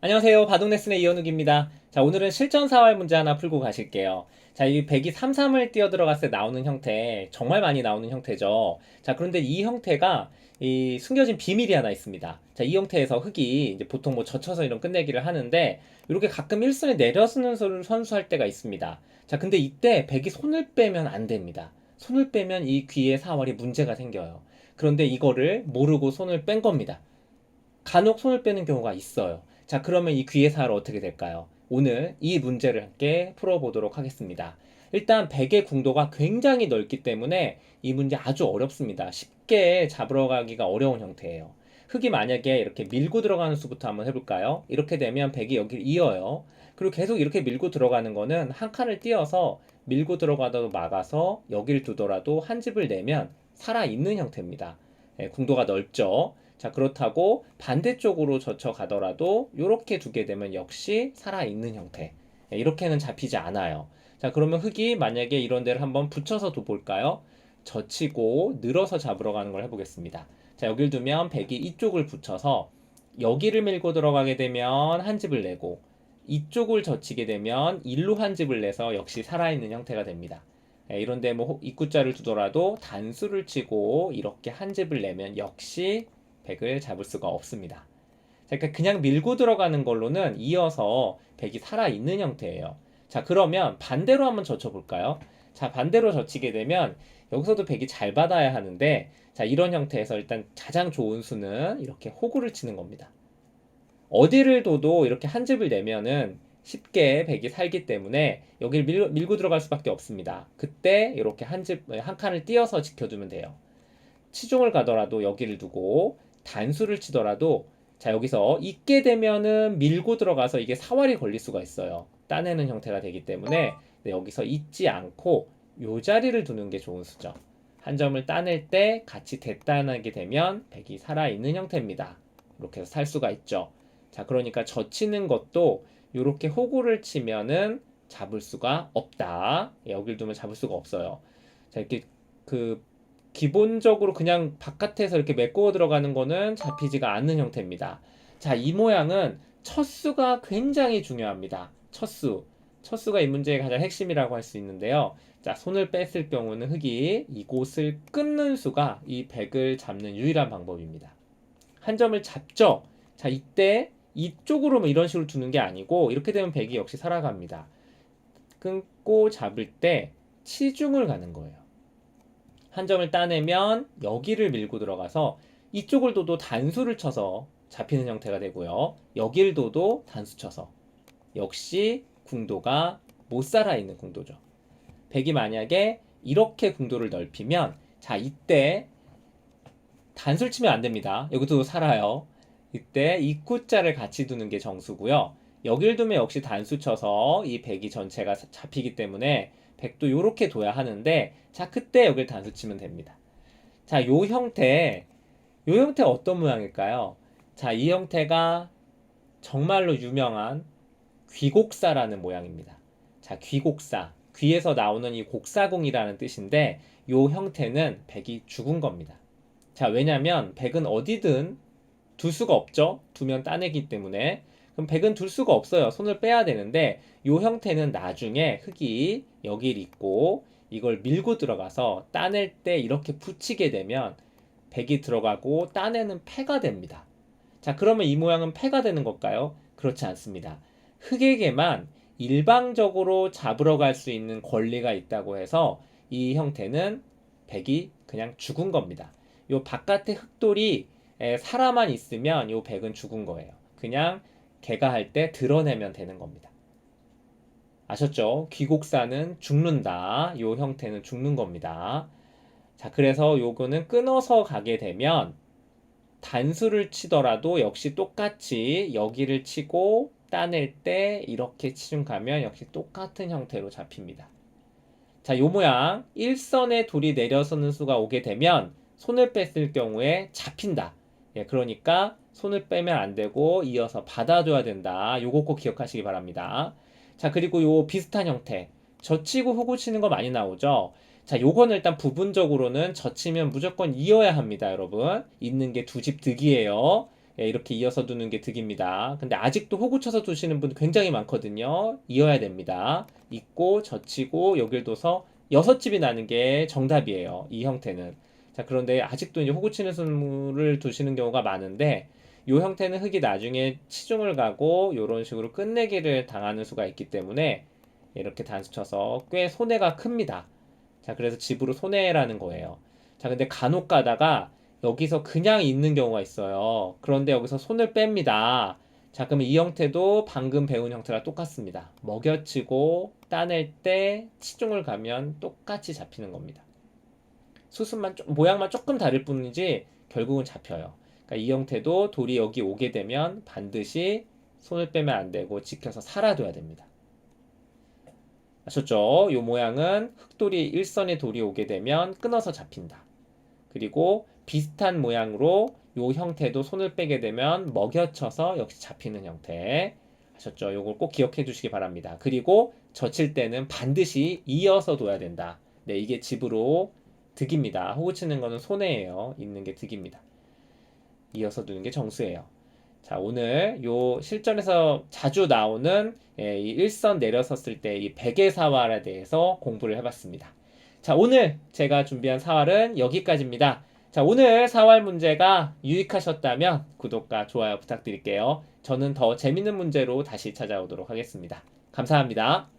안녕하세요. 바둑레슨의 이현욱입니다. 자, 오늘은 실전 사활 문제 하나 풀고 가실게요. 자, 이 백이 3, 3을 뛰어 들어갔을 때 나오는 형태, 정말 많이 나오는 형태죠. 자, 그런데 이 형태가 이 숨겨진 비밀이 하나 있습니다. 자, 이 형태에서 흙이 이제 보통 뭐 젖혀서 이런 끝내기를 하는데 이렇게 가끔 1순에 내려서는 선수 선수할 때가 있습니다. 자, 근데 이때 백이 손을 빼면 안 됩니다. 손을 빼면 이 귀의 사활이 문제가 생겨요. 그런데 이거를 모르고 손을 뺀 겁니다. 간혹 손을 빼는 경우가 있어요. 자, 그러면 이 귀의 사활 어떻게 될까요? 오늘 이 문제를 함께 풀어보도록 하겠습니다. 일단 백의 궁도가 굉장히 넓기 때문에 이 문제 아주 어렵습니다. 쉽게 잡으러 가기가 어려운 형태예요. 흙이 만약에 이렇게 밀고 들어가는 수부터 한번 해볼까요? 이렇게 되면 백이 여기를 이어요. 그리고 계속 이렇게 밀고 들어가는 거는 한 칸을 띄어서 밀고 들어가도 막아서 여기를 두더라도 한 집을 내면 살아있는 형태입니다. 예, 궁도가 넓죠. 자, 그렇다고 반대쪽으로 젖혀 가더라도 이렇게 두게 되면 역시 살아있는 형태. 예, 이렇게는 잡히지 않아요. 자, 그러면 흙이 만약에 이런 데를 한번 붙여서 도 볼까요? 젖히고 늘어서 잡으러 가는 걸 해보겠습니다. 자, 여길 두면 백이 이쪽을 붙여서 여기를 밀고 들어가게 되면 한 집을 내고 이쪽을 젖히게 되면 일로 한 집을 내서 역시 살아있는 형태가 됩니다. 예, 이런데 뭐 입구자를 두더라도 단수를 치고 이렇게 한 집을 내면 역시 백을 잡을 수가 없습니다. 자, 그러니까 그냥 밀고 들어가는 걸로는 이어서 백이 살아있는 형태예요. 자, 그러면 반대로 한번 젖혀볼까요? 자, 반대로 젖히게 되면 여기서도 백이 잘 받아야 하는데 자, 이런 형태에서 일단 가장 좋은 수는 이렇게 호구를 치는 겁니다. 어디를 둬도 이렇게 한 집을 내면은 쉽게 백이 살기 때문에 여기를 밀, 밀고 들어갈 수밖에 없습니다. 그때 이렇게 한 집, 한 칸을 띄어서 지켜주면 돼요. 치중을 가더라도 여기를 두고 단수를 치더라도 자 여기서 있게 되면은 밀고 들어가서 이게 사활이 걸릴 수가 있어요. 따내는 형태가 되기 때문에 네, 여기서 있지 않고 요 자리를 두는 게 좋은 수죠. 한 점을 따낼 때 같이 대따내게 되면 백이 살아있는 형태입니다. 이렇게 해서 살 수가 있죠. 자 그러니까 젖히는 것도 이렇게 호구를 치면은 잡을 수가 없다. 예, 여길 두면 잡을 수가 없어요. 자 이렇게 그 기본적으로 그냥 바깥에서 이렇게 메꾸어 들어가는 거는 잡히지가 않는 형태입니다. 자, 이 모양은 첫 수가 굉장히 중요합니다. 첫 수. 첫 수가 이 문제의 가장 핵심이라고 할 수 있는데요. 자, 손을 뺐을 경우는 흙이 이곳을 끊는 수가 이 백을 잡는 유일한 방법입니다. 한 점을 잡죠. 자, 이때 이쪽으로 뭐 이런 식으로 두는 게 아니고 이렇게 되면 백이 역시 살아갑니다. 끊고 잡을 때 치중을 가는 거예요. 한 점을 따내면 여기를 밀고 들어가서 이쪽을 둬도 단수를 쳐서 잡히는 형태가 되고요. 여기를 둬도 단수 쳐서 역시 궁도가 못 살아있는 궁도죠. 백이 만약에 이렇게 궁도를 넓히면 자 이때 단수를 치면 안 됩니다. 여기도 살아요. 이때 입구자를 같이 두는 게 정수고요. 여길 두면 역시 단수 쳐서 이 백이 전체가 잡히기 때문에 백도 요렇게 둬야 하는데 자 그때 여길 단수 치면 됩니다. 자 요 형태 요 형태 어떤 모양일까요? 자 이 형태가 정말로 유명한 귀곡사라는 모양입니다. 자 귀곡사 귀에서 나오는 이 곡사공이라는 뜻인데 요 형태는 백이 죽은 겁니다. 자 왜냐면 백은 어디든 둘 수가 없죠. 두면 따내기 때문에 그럼 백은 둘 수가 없어요. 손을 빼야 되는데 요 형태는 나중에 흙이 여길 있고 이걸 밀고 들어가서 따낼 때 이렇게 붙이게 되면 백이 들어가고 따내는 패가 됩니다. 자, 그러면 이 모양은 패가 되는 걸까요? 그렇지 않습니다. 흙에게만 일방적으로 잡으러 갈 수 있는 권리가 있다고 해서 이 형태는 백이 그냥 죽은 겁니다. 요 바깥에 흙돌이 살아만 있으면 요 백은 죽은 거예요. 그냥 개가 할 때 드러내면 되는 겁니다. 아셨죠? 귀곡사는 죽는다. 요 형태는 죽는 겁니다. 자, 그래서 요거는 끊어서 가게 되면 단수를 치더라도 역시 똑같이 여기를 치고 따낼 때 이렇게 치중 가면 역시 똑같은 형태로 잡힙니다. 자, 요 모양 일선에 돌이 내려서는 수가 오게 되면 손을 뺐을 경우에 잡힌다. 예, 그러니까 손을 빼면 안 되고 이어서 받아줘야 된다. 요거 꼭 기억하시기 바랍니다. 자, 그리고 요 비슷한 형태. 젖히고 호구 치는 거 많이 나오죠? 자, 요거는 일단 부분적으로는 젖히면 무조건 이어야 합니다, 여러분. 있는 게 두 집 득이에요. 예, 이렇게 이어서 두는 게 득입니다. 근데 아직도 호구 쳐서 두시는 분 굉장히 많거든요. 이어야 됩니다. 있고 젖히고 여길 둬서 여섯 집이 나는 게 정답이에요. 이 형태는. 자, 그런데 아직도 이제 호구 치는 순물을 두시는 경우가 많은데 이 형태는 흙이 나중에 치중을 가고 이런 식으로 끝내기를 당하는 수가 있기 때문에 이렇게 단수 쳐서 꽤 손해가 큽니다. 자, 그래서 집으로 손해라는 거예요. 자, 근데 간혹 가다가 여기서 그냥 있는 경우가 있어요. 그런데 여기서 손을 뺍니다. 자, 그러면 이 형태도 방금 배운 형태랑 똑같습니다. 먹여치고 따낼 때 치중을 가면 똑같이 잡히는 겁니다. 수순만 좀, 모양만 조금 다를 뿐이지 결국은 잡혀요. 그러니까 이 형태도 돌이 여기 오게 되면 반드시 손을 빼면 안 되고 지켜서 살아둬야 됩니다. 아셨죠? 이 모양은 흑돌이 일선에 돌이 오게 되면 끊어서 잡힌다. 그리고 비슷한 모양으로 이 형태도 손을 빼게 되면 먹여쳐서 역시 잡히는 형태. 아셨죠? 요걸 꼭 기억해 주시기 바랍니다. 그리고 젖힐 때는 반드시 이어서 둬야 된다. 네, 이게 집으로 득입니다. 호구 치는 거는 손해예요. 있는 게 득입니다. 이어서 두는 게 정수예요. 자, 오늘 요 실전에서 자주 나오는 예, 이 일선 내려섰을 때 이 베개 사활에 대해서 공부를 해봤습니다. 자, 오늘 제가 준비한 사활은 여기까지입니다. 자, 오늘 사활 문제가 유익하셨다면 구독과 좋아요 부탁드릴게요. 저는 더 재밌는 문제로 다시 찾아오도록 하겠습니다. 감사합니다.